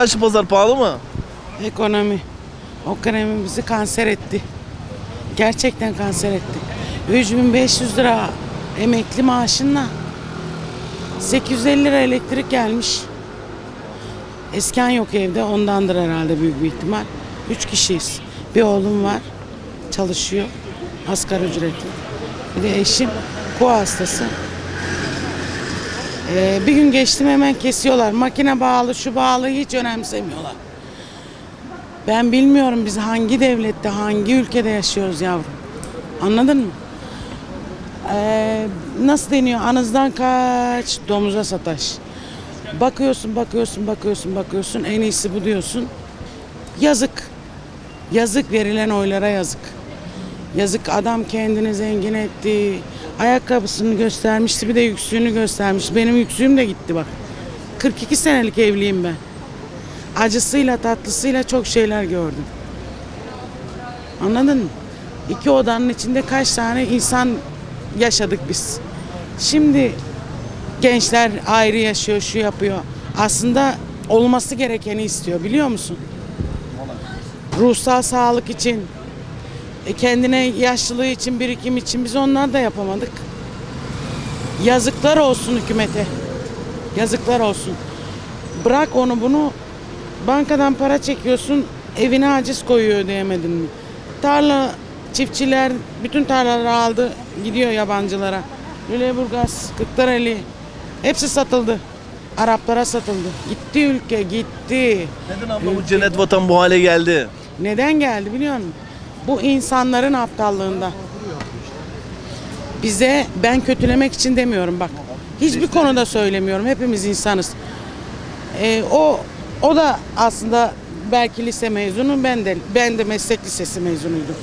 Çarşı pazar pahalı mı? Ekonomi. O kremi bizi kanser etti. Gerçekten kanser etti. 3500 lira emekli maaşınla 850 lira elektrik gelmiş. Eskan yok evde ondandır herhalde büyük bir ihtimal. Üç kişiyiz. Bir oğlum var çalışıyor asgari ücretli. Bir de eşim koa hastası. Ee, bir gün geçtim hemen kesiyorlar. Makine bağlı, şu bağlı hiç önemsemiyorlar. Ben bilmiyorum biz hangi devlette, hangi ülkede yaşıyoruz yavrum. Anladın mı? Ee, nasıl deniyor? Anızdan kaç, domuza sataş. Bakıyorsun, bakıyorsun, bakıyorsun, bakıyorsun. En iyisi bu diyorsun. Yazık. Yazık verilen oylara yazık. Yazık adam kendini zengin etti. Ayakkabısını göstermişti bir de yüksüğünü göstermiş. Benim yüksüğüm de gitti bak. 42 senelik evliyim ben. Acısıyla tatlısıyla çok şeyler gördüm. Anladın mı? İki odanın içinde kaç tane insan yaşadık biz. Şimdi gençler ayrı yaşıyor, şu yapıyor. Aslında olması gerekeni istiyor biliyor musun? Ruhsal sağlık için, kendine yaşlılığı için, birikim için biz onlar da yapamadık. Yazıklar olsun hükümete. Yazıklar olsun. Bırak onu bunu bankadan para çekiyorsun evine aciz koyuyor ödeyemedin mi? Tarla çiftçiler bütün tarlaları aldı gidiyor yabancılara. Lüleburgaz, Kırklareli hepsi satıldı. Araplara satıldı. Gitti ülke gitti. Neden abla bu cennet vatan bu hale geldi? Neden geldi biliyor musun? Bu insanların aptallığında. Bize ben kötülemek için demiyorum bak. Hiçbir konuda söylemiyorum. Hepimiz insanız. Ee, o o da aslında belki lise mezunu ben de ben de meslek lisesi mezunuydum.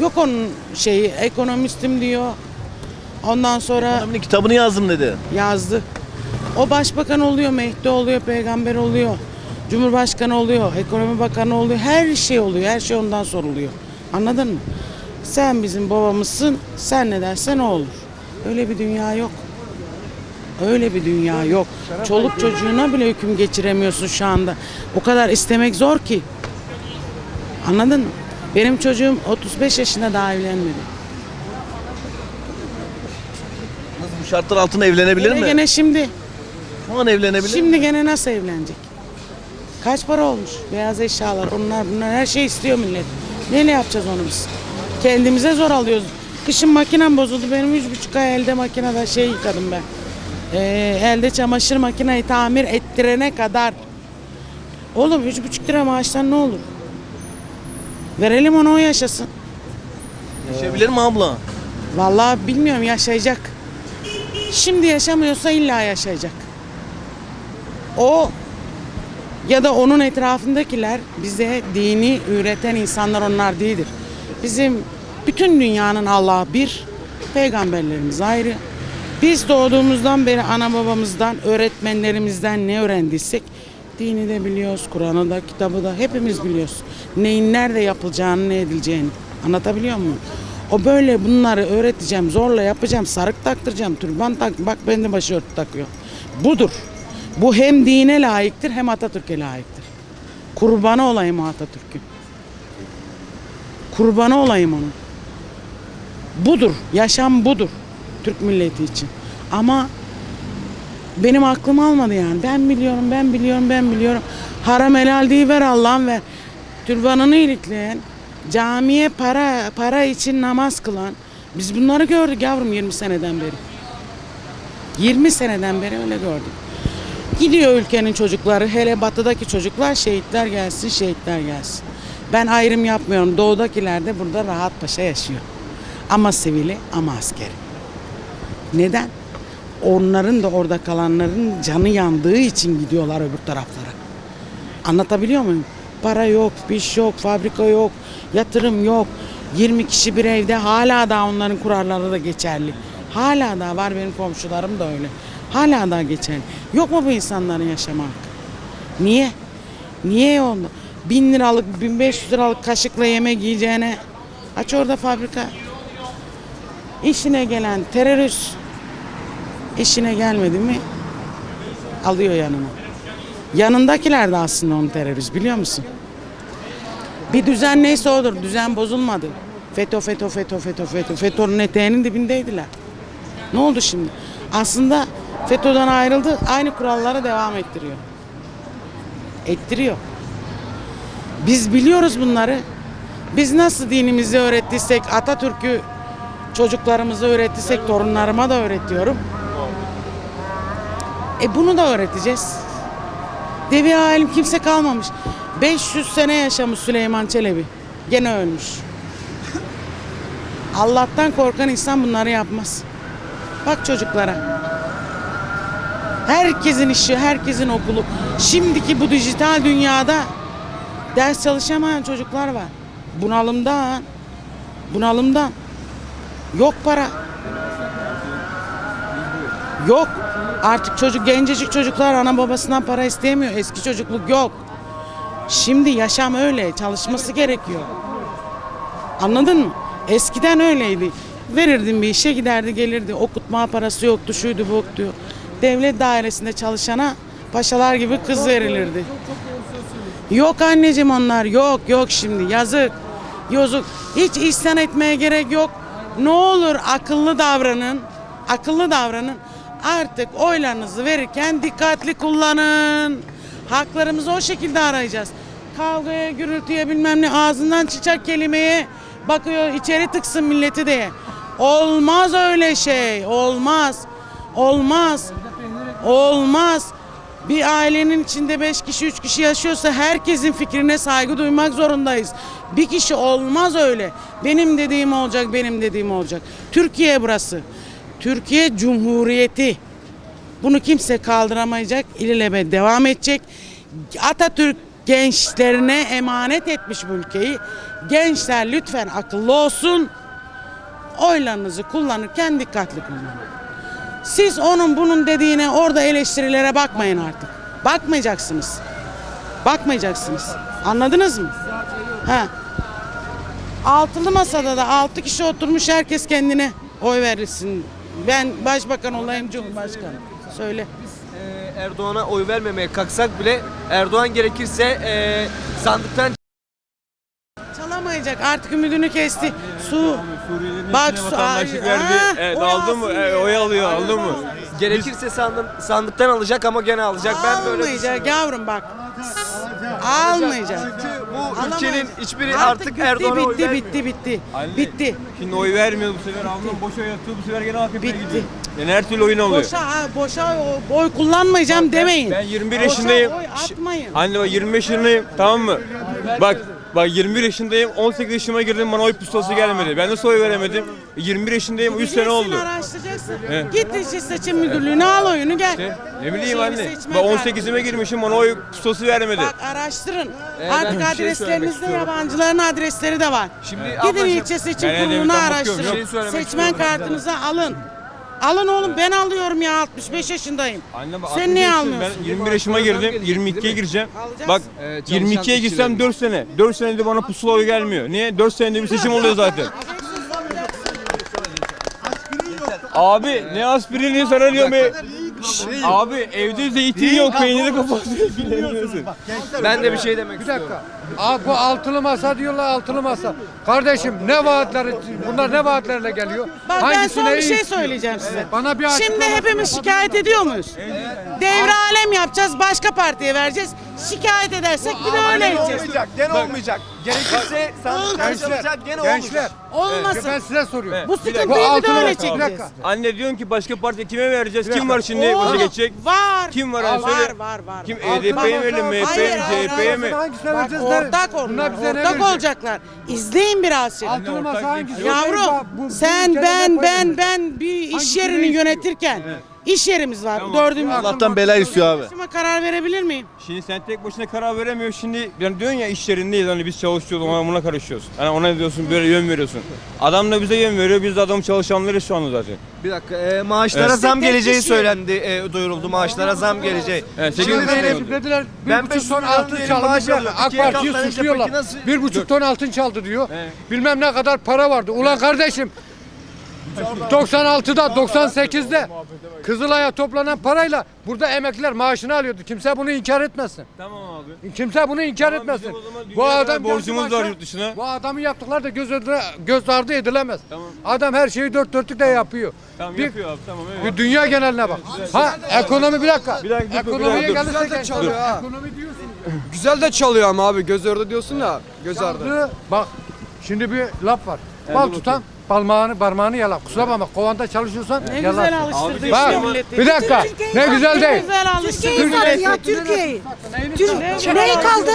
Yok onun şeyi ekonomistim diyor. Ondan sonra Adamın kitabını yazdım dedi. yazdı. O başbakan oluyor, Mehdi oluyor, peygamber oluyor. Cumhurbaşkanı oluyor, ekonomi bakanı oluyor. Her şey oluyor. Her şey ondan soruluyor. Anladın mı? Sen bizim babamızsın. Sen ne dersen o olur. Öyle bir dünya yok. Öyle bir dünya yok. Çoluk çocuğuna bile hüküm geçiremiyorsun şu anda. O kadar istemek zor ki. Anladın mı? Benim çocuğum 35 yaşında daha evlenmedi. Nasıl bu şartlar altında evlenebilir Gene mi? gene şimdi. Şu an evlenebilir mi? Şimdi gene nasıl evlenecek? Kaç para olmuş? Beyaz eşyalar, onlar bunlar her şey istiyor millet. Neyle yapacağız onu biz? Kendimize zor alıyoruz. Kışın makinem bozuldu. Benim üç buçuk ay elde makinede şey yıkadım ben. Ee, elde çamaşır makineyi tamir ettirene kadar. Oğlum üç buçuk lira maaştan ne olur? Verelim onu o yaşasın. Yaşayabilir mi abla? Vallahi bilmiyorum yaşayacak. Şimdi yaşamıyorsa illa yaşayacak. O ya da onun etrafındakiler bize dini üreten insanlar onlar değildir. Bizim bütün dünyanın Allah'ı bir, peygamberlerimiz ayrı. Biz doğduğumuzdan beri ana babamızdan, öğretmenlerimizden ne öğrendiysek dini de biliyoruz, Kur'an'ı da, kitabı da hepimiz biliyoruz. Neyin nerede yapılacağını, ne edileceğini. Anlatabiliyor muyum? O böyle bunları öğreteceğim, zorla yapacağım, sarık taktıracağım, türban tak, bak ben de başörtü takıyor. Budur. Bu hem dine layıktır hem Atatürk'e layıktır. Kurbanı olayım Atatürk'ün. Kurbanı olayım onun. Budur. Yaşam budur. Türk milleti için. Ama benim aklım almadı yani. Ben biliyorum, ben biliyorum, ben biliyorum. Haram helal değil ver Allah'ım ver. Türbanını ilikleyen, camiye para para için namaz kılan. Biz bunları gördük yavrum 20 seneden beri. 20 seneden beri öyle gördük. Gidiyor ülkenin çocukları, hele batıdaki çocuklar şehitler gelsin, şehitler gelsin. Ben ayrım yapmıyorum. Doğudakiler de burada rahat paşa yaşıyor. Ama sivili ama askeri. Neden? Onların da orada kalanların canı yandığı için gidiyorlar öbür taraflara. Anlatabiliyor muyum? Para yok, iş yok, fabrika yok, yatırım yok. 20 kişi bir evde hala da onların kuralları da geçerli. Hala da var benim komşularım da öyle. Hala da geçerli. Yok mu bu insanların yaşama hakkı? Niye? Niye oldu? Bin liralık, 1500 liralık kaşıkla yemek yiyeceğine aç orada fabrika. İşine gelen terörist işine gelmedi mi alıyor yanına. Yanındakiler de aslında onun terörist biliyor musun? Bir düzen neyse odur. Düzen bozulmadı. FETÖ, FETÖ, FETÖ, FETÖ, FETÖ. FETÖ'nün eteğinin dibindeydiler. Ne oldu şimdi? Aslında FETÖ'den ayrıldı. Aynı kurallara devam ettiriyor. Ettiriyor. Biz biliyoruz bunları. Biz nasıl dinimizi öğrettiysek, Atatürk'ü çocuklarımıza öğrettiysek, torunlarıma da öğretiyorum. E bunu da öğreteceğiz. Devi alim kimse kalmamış. 500 sene yaşamış Süleyman Çelebi. Gene ölmüş. Allah'tan korkan insan bunları yapmaz. Bak çocuklara. Herkesin işi, herkesin okulu. Şimdiki bu dijital dünyada ders çalışamayan çocuklar var. Bunalımdan. Bunalımdan. Yok para. Yok. Artık çocuk gencecik çocuklar ana babasından para isteyemiyor. Eski çocukluk yok. Şimdi yaşam öyle. Çalışması gerekiyor. Anladın mı? Eskiden öyleydi. Verirdin bir işe giderdi gelirdi. Okutma parası yoktu şuydu bu yoktu. Devlet dairesinde çalışana paşalar gibi kız verilirdi. Yok anneciğim onlar yok yok şimdi yazık. Yazık. Hiç isyan etmeye gerek yok. Ne olur akıllı davranın. Akıllı davranın. Artık oylarınızı verirken dikkatli kullanın. Haklarımızı o şekilde arayacağız. Kavgaya, gürültüye bilmem ne ağzından çıkacak kelimeye bakıyor içeri tıksın milleti diye. Olmaz öyle şey. Olmaz. Olmaz. Olmaz. Bir ailenin içinde beş kişi, üç kişi yaşıyorsa herkesin fikrine saygı duymak zorundayız. Bir kişi olmaz öyle. Benim dediğim olacak, benim dediğim olacak. Türkiye burası. Türkiye Cumhuriyeti. Bunu kimse kaldıramayacak. İlelebe devam edecek. Atatürk gençlerine emanet etmiş bu ülkeyi. Gençler lütfen akıllı olsun. Oylarınızı kullanırken dikkatli kullanın. Siz onun bunun dediğine orada eleştirilere bakmayın artık. Bakmayacaksınız. Bakmayacaksınız. Anladınız mı? Ha. Altılı masada da altı kişi oturmuş herkes kendine oy verirsin. Ben başbakan olayım cumhurbaşkanı. Söyle. Ee, Erdoğan'a oy vermemeye kalksak bile Erdoğan gerekirse e, sandıktan Çalamayacak artık ümidini kesti. Su. Bak su. vatandaşlık verdi. Ha, Evet, mı? Evet, oy alıyor, aldın mı? gerekirse sandım, sandıktan alacak ama gene alacak. Ben böyle Almayacak düşünüyorum. yavrum bak. Almayacak. Çünkü bu ülkenin hiçbiri artık, bitti, Erdoğan'a oy bitti, vermiyor. bitti, bitti, Anne, bitti. Şimdi oy vermiyor bu sefer. Ablam boş oy atıyor bu sefer gene AKP'ye Bitti. gidiyor. Yani her türlü oyun oluyor. Boşa, ha, boşa o- oy kullanmayacağım demeyin. Ben 21 Boşa yaşındayım. oy atmayın. Anne bak 25 yaşındayım tamam mı? Bak bak 21 yaşındayım 18 yaşıma girdim bana oy pusulası gelmedi. Ben nasıl oy veremedim? 21 yaşındayım 3 sene oldu. araştıracaksın. Evet. Git işte seçim müdürlüğüne al oyunu gel. İşte, ne bileyim anne. seçmen kartı. 18'ime girmişim bana oy pusulası vermedi. Bak araştırın. ben Artık bir şey söylemek adreslerinizde istiyorum. yabancıların adresleri de var. Şimdi Gidin ablacığım, ilçe seçim ben kuruluna evden bakıyorum, araştırın. yok. Bir şey söylemek Seçmen istiyorum. kartınızı alın. Alın oğlum ben alıyorum ya 65 yaşındayım. Anne bak Sen 60 niye almıyorsun? Ben 21 yaşıma girdim. gelecek, 22'ye değil mi? gireceğim. Alacaksın. Bak Evet, çalışan 22'ye girsem işçilerin. 4 sene. 4 senede bana pusula oy gelmiyor. Niye? 4 senede bir seçim oluyor zaten. Abi ne aspirini sana diyorum be. Abi evde zeytin yok, peyniri kapatıyor. Bilemiyorsun. Ben de bir şey demek Bir istiyorum. Aa, bu altılı masa diyorlar altılı masa. Kardeşim ne vaatleri bunlar ne vaatlerle geliyor? Bak ben Hangisine son bir iyi şey istiyor? söyleyeceğim size. Bana bir Şimdi açıklama- hepimiz şikayet ediyor muyuz? Devre alem yapacağız, başka partiye vereceğiz. Şikayet edersek bir de öyle edeceğiz. Olmayacak, gene olmayacak. Gerekirse sandıktan Gençler, alacak, gene gençler. olmayacak. Olmasın. Ben size soruyorum. Bu sıkıntıyı öyle masa- çekeceğiz. Bir dakika. Anne diyorsun ki başka parti kime vereceğiz? Kim var şimdi başa geçecek? Var. Kim var? Var, Hani söyle. var, var. Kim var. EDP'ye mi verelim, MHP'ye Hayır, mi, hayır, CHP'ye hayır. mi? Hangisine Bak vereceğiz? ortak Bunlar onlar, bize ne ortak verecek? olacaklar. İzleyin birazcık. Altılı ortak masa hangisi? Yavrum Bu- bu sen ülkede ben ne ben ben bir iş yerini yönetirken iş yerimiz var. Tamam. Dördümüz. Allah'tan bela istiyor abi. Başıma karar verebilir miyim? Şimdi sen tek başına karar veremiyorsun. Şimdi yani diyorsun ya iş yerindeyiz hani biz çalışıyoruz ona buna karışıyoruz. Hani ona diyorsun böyle yön veriyorsun. Adam da bize yön veriyor. Biz de adam çalışanlarız şu anda zaten. Bir dakika, e, maaşlara Evet. zam geleceği söylendi, e, duyuruldu. Maaşlara zam geleceği. Evet, Şimdi milyon. Dediler bir Ben buçuk beş ton milyon altın çaldı. maaş Bir alıyorum. AK İkiye Parti'yi suçluyorlar. peki nasıl- Bir buçuk ton altın çaldı diyor. Bilmem ne kadar para vardı. Ulan kardeşim 96'da 98'de Kızılay'a toplanan parayla burada emekliler maaşını alıyordu. Kimse bunu inkar etmesin. Tamam abi. Kimse bunu inkar Tamam, etmesin. bizim o zaman Bu adam borcumuz geldi var başa, yurt dışına. Bu adamın yaptıkları da göz, önüne- göz ardı edilemez. Tamam. Adam her şeyi dört dörtlük de yapıyor. Tamam Bir- yapıyor abi tamam evet. Bir dünya geneline bak. Ha ekonomi bir dakika. Bir dakika, Ekonomiye dakika, dur. gelirsek Güzel de çalıyor ha. ekonomi diyorsun. Güzel de çalıyor ama abi göz ardı diyorsun ya göz ardı. Bak şimdi bir laf var. Bal tutan parmağını parmağını yala. Kusura bakma kovanda çalışıyorsan Ne yala. güzel alıştırdı Bak işte milleti. bir dakika. Ne güzel Ne değil. güzel alıştırdı Türkiye'yi sattı milleti. ya Türkiye'yi. Tür- neyi kaldı?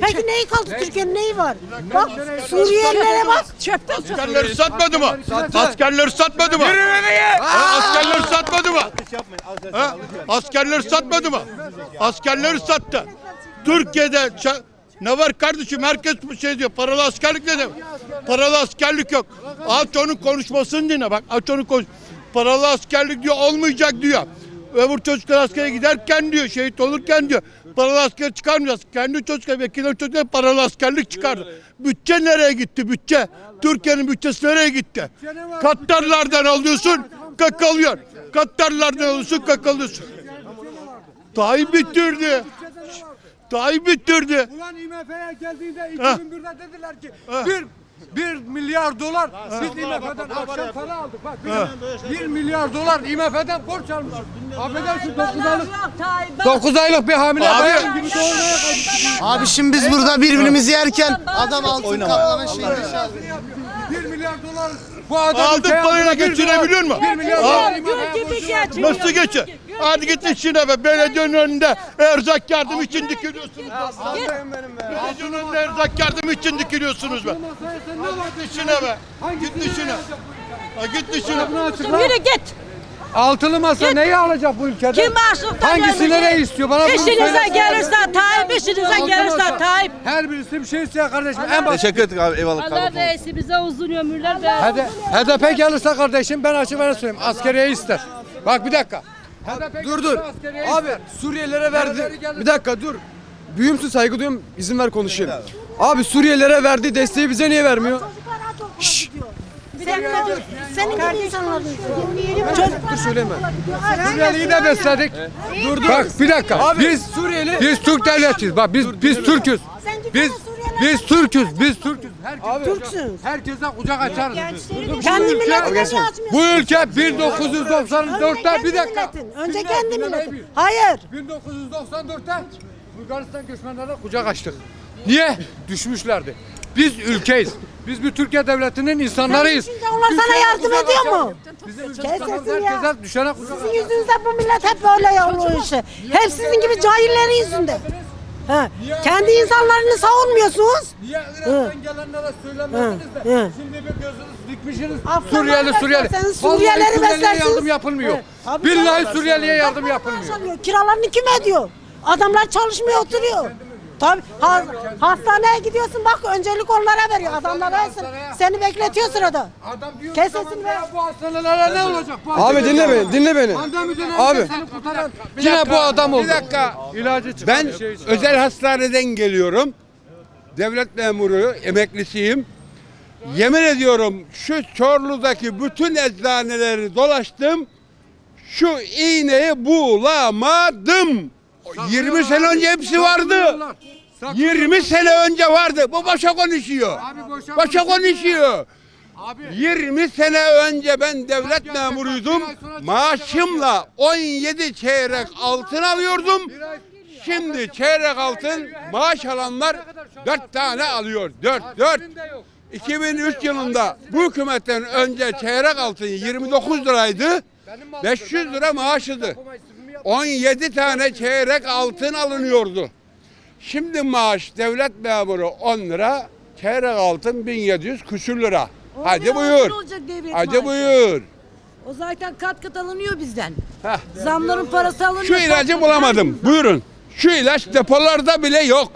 Peki neyi kaldı? Türkiye'nin neyi var? Bak Suriyelilere bak. Çöpte Askerleri satmadı mı? Askerleri satmadı mı? Ha, Askerleri satmadı mı? Ha? Askerleri satmadı mı? Askerleri sattı. Türkiye'de ça- ne var kardeşim? Herkes bu şey diyor. Paralı askerlik ne demek? Paralı askerlik yok. Aç onun konuşmasını dinle bak. Aç onun konuş. Paralı askerlik diyor olmayacak diyor. Öbür çocuklar askere giderken diyor, şehit olurken diyor, paralı asker çıkarmayacağız. Kendi çocuklar, vekiller çocuklar paralı askerlik çıkardı. Bütçe nereye gitti bütçe? Türkiye'nin bütçesi nereye gitti? Katlarlardan alıyorsun, kakalıyorsun. Katlarlardan alıyorsun, kakalıyorsun. Tayyip bitirdi. Tayyip bitirdi. Ulan IMF'ye geldiğinde Ha. 2001'de dediler ki bir 1 milyar dolar biz IMF'den akşam para aldık. Bak. 1 milyar dolar IMF'den borç almışız. Affedersin 9 aylık 9 aylık bir hamile Abi- bayan gibi doğurmaya Abi şimdi biz burada birbirimizi yerken adam altın kaplama şeyini çaldı. 1 milyar dolar bu adam Aldık parayla aldı, bir geçirebiliyor musun? 1 milyar dolar borç Nasıl geçer? Hadi git işine be. Belediyenin önünde erzak yardım için dikiliyorsunuz. Belediyenin önünde erzak yardım için dikiliyorsunuz be. Git işine be. Git işine. Ha, git işine. Yürü git. Altılı masa neyi alacak bu ülkede? Kim açlıktan Hangisine ölecek? ne istiyor? Bana bunu İşinize söyle. gelirse Tayyip, işinize Altılı gelirse masa. Tayyip. Her birisi bir şey istiyor kardeşim. En basit. Teşekkür ettik abi eyvallah. Allah reisimize uzun ömürler ve Hede, HDP gelirse kardeşim ben açık söyleyeyim. Askeriye ister. Bak bir dakika. HDP Dur dur. Abi. Suriyelilere verdi. Bir dakika dur. Büyümsün saygı duyuyorum. İzin ver konuşayım. Abi Suriyelilere verdiği desteği bize niye vermiyor? Şşş. Senin, senin gibi insanların. Dur söyleme. Suriyeli'yi de besledik. Dur dur. Bak bir dakika. Abi biz Suriyeli. biz Türk devletiyiz. Bak biz biz Türk'üz. Biz biz Türk'üz. Biz Türk'üz. Herkes, Türksünüz. herkese kucak açarız. Kendi milletine açmıyorsun? Bu ülke 1994'te bir dakika. milletin, Önce Dinle, kendi milletin. Hayır. 1994'te Bulgaristan göçmenlerine kucak açtık. Niye? Düşmüşlerdi. Biz ülkeyiz. Biz bir Türkiye devletinin insanlarıyız. Şimdi onlar sana yardım kucak ediyor açalım. mu? Bizim Kes ülkemizde sesini ya. herkese düşene kucak Sizin yüzünüzden bu millet hep böyle yavruyor işte. Hep sizin gibi cahillerin yüzünden. Ha. Kendi insanlarını savunmuyorsunuz. Niye Irak'tan gelenlere söylemediniz de Hı, şimdi bir gözünüz dikmişsiniz Suriyeli Suriyeli. Vallahi Suriyelileri Suriyeli'ye beslersiniz. yardım yapılmıyor. Evet. Tabii Billahi canım. Suriyeli'ye yardım yapılmıyor. maaş alıyor. Kiralarını kim ödüyor? Adamlar çalışmıyor oturuyor. Tabii ha, hastaneye gidiyorsun bak öncelik onlara veriyor. Adamlar ölsün. Seni bekletiyor sırada. Adam diyor Kes ki sesini zaman be. bu hastanelere ne olacak? Bu Abi dinle beni. Dinle beni. Pandemi döneminde Abi. seni kurtaran yine bu adam oldu. Bir dakika. İlacı çıkan Ben bir şey özel hastaneden geliyorum. Devlet memuru, emeklisiyim. Yemin ediyorum şu Çorlu'daki bütün eczaneleri dolaştım. Şu iğneyi bulamadım. 20 sene önce hepsi vardı. 20 sene önce vardı. Bu başa konuşuyor. Boşa konuşuyor. konuşuyor. Abi 20 sene önce ben devlet memuruydum. Maaşımla 17 çeyrek altın alıyordum. Şimdi çeyrek altın maaş alanlar 4 tane alıyor. 4 4. 2003 yılında bu hükümetten önce çeyrek altın 29 liraydı. 500 lira maaşıydı. 17 tane çeyrek altın alınıyordu. Şimdi maaş devlet memuru 10 lira, çeyrek altın 1700 küsür lira. Hadi buyur. Hadi buyur. O zaten kat kat alınıyor bizden. Heh. Zamların parası alınıyor. Şu ilacı bulamadım. Buyurun. Şu ilaç depolarda bile yok.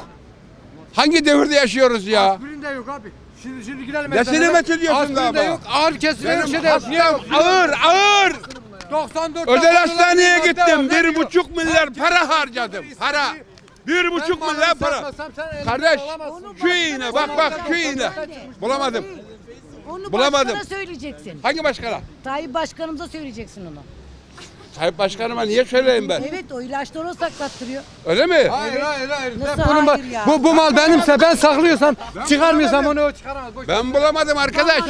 Hangi devirde yaşıyoruz ya? aspirin de yok abi. Şimdi şimdi gidelim. Nesini eczaneye. met ediyorsun Aspirin de yok. Ağır kesilen Benim şey de yok. Hastam ağır ağır. 94 Özel hastaneye gittim. Bir buçuk milyar para harcadım. Para. Bir buçuk milyar para. Kardeş şu iğne bak bak şu iğne. Bulamadım. Onu Bulamadım. başkana söyleyeceksin. Hangi başkana? Tayyip başkanımıza söyleyeceksin onu. Sahip başkanıma niye söyleyeyim ben? Evet o ilaçları o saklattırıyor. Öyle mi? Hayır hayır hayır. Nasıl Ben bunun hayır ya? bu, bu mal benimse ben saklıyorsam çıkarmıyorsam onu o çıkaramaz. Boş. Ben bulamadım arkadaş.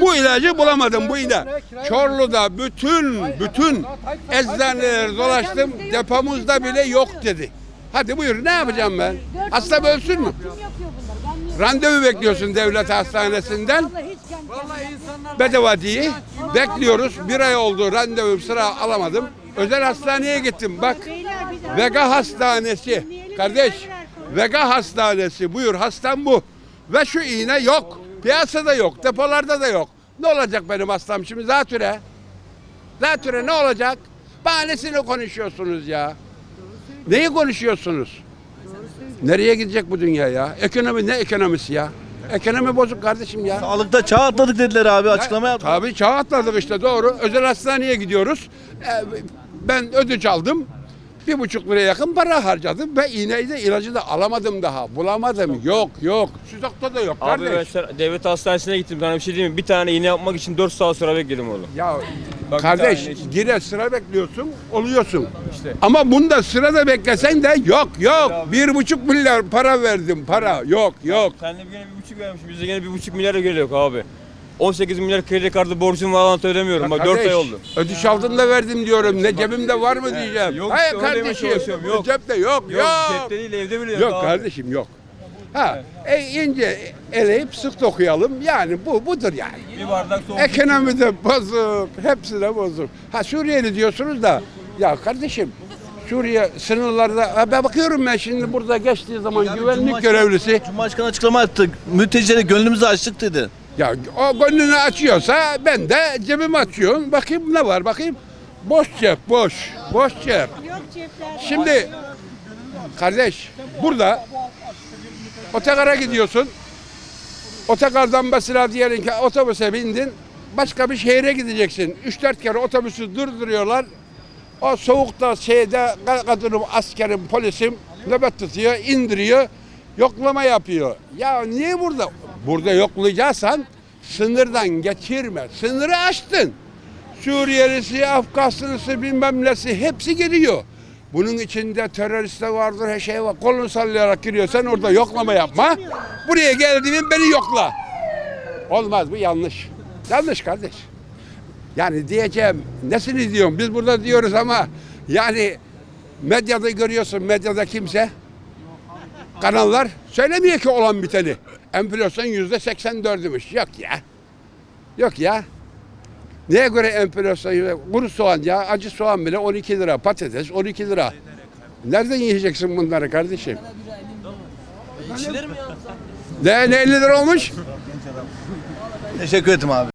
Bu ilacı bulamadım bu ilaç. Çorlu'da bütün bütün eczaneleri dolaştım. Depomuzda bile yok dedi. Hadi buyur ne yapacağım ben? Hasta ölsün mü? Kim yapıyor bunları? Ben niye? Randevu bekliyorsun devlet hastanesinden. Vallahi hiç Bedava diye bekliyoruz. Bir ay oldu randevu sıra alamadım. Özel hastaneye gittim bak. Vega Hastanesi. Kardeş Vega Hastanesi buyur hastam bu. Ve şu iğne yok. Piyasada yok. Depolarda da yok. Ne olacak benim hastam şimdi zatüre? Zatüre ne olacak? Bahanesini konuşuyorsunuz ya. Neyi konuşuyorsunuz? Nereye gidecek bu dünya ya? Ekonomi ne ekonomisi ya? Ekonomi bozuk kardeşim ya. Sağlıkta çağ atladık dediler abi açıklama yaptı. Tabii çağ atladık işte doğru. Özel hastaneye gidiyoruz. Ee, ben ödünç aldım. Bir buçuk liraya yakın para harcadım ve iğneyi de ilacı da alamadım daha. Bulamadım. Yok yok. Stokta da yok Abi ben kardeş. sen- devlet hastanesine gittim sana bir şey diyeyim mi? Bir tane iğne yapmak için 4 saat sıra bekledim orada. Ya Bak bir kardeş tane için. yine sıra bekliyorsun oluyorsun. Ama bunda sırada beklesen de yok yok. Bir buçuk milyar para verdim para. Yok yok. Sen de gene bir buçuk vermişsin. Bizde gene bir buçuk milyara geliyor abi. 18 milyar kredi kartı borcum var lan ödemiyorum. Bak 4 Kardeş, ay oldu. Ödüş altında verdim diyorum. Ne cebimde var mı diyeceğim. Yok Hayır işte, mi kardeşim. çalışıyorum? Yok. Cepte yok yok. Yok cepte değil evde bile yok, Yok abi. kardeşim yok. Ha, e, ince eleyip sık dokuyalım. Yani bu budur yani. Bir bardak soğuk. Ekonomi de bozuk, hepsi de bozuk. Ha Suriyeli diyorsunuz da ya kardeşim Suriye sınırlarda ha, ben bakıyorum ben şimdi burada geçtiği zaman güvenlik Cumhurbaşkanı- görevlisi Cumhurbaşkanı açıklama yaptı. Mültecilere gönlümüzü açtık dedi. Ya o gönlünü açıyorsa ben de cebimi açıyorum. Bakayım ne var bakayım. Boş cep boş. Boş cep. Şimdi kardeş burada otogara gidiyorsun. Otogardan mesela diyelim ki otobüse bindin. Başka bir şehre gideceksin. 3-4 kere otobüsü durduruyorlar. O soğukta şeyde kadınım, askerim, polisim nöbet tutuyor, indiriyor, yoklama yapıyor. Ya niye burada? Burada yoklayacaksan sınırdan geçirme. Sınırı açtın. Suriyelisi, Afganistanlısı bilmem nesi hepsi geliyor. Bunun içinde terörist de vardır, her şey var. Kolunu sallayarak giriyor. Sen orada yoklama yapma. Buraya geldiğin beni yokla. Olmaz bu yanlış. Yanlış kardeş. Yani diyeceğim nesini diyorum biz burada diyoruz ama yani medyada görüyorsun medyada kimse kanallar söylemiyor ki olan biteni. Enflasyon yüzde 84'ümüş. Yok ya. Yok ya. Neye göre enflasyon? Kuru soğan ya acı soğan bile 12 lira patates 12 lira. Nereden yiyeceksin bunları kardeşim? Ne, ne 50 lira olmuş? Teşekkür ederim abi.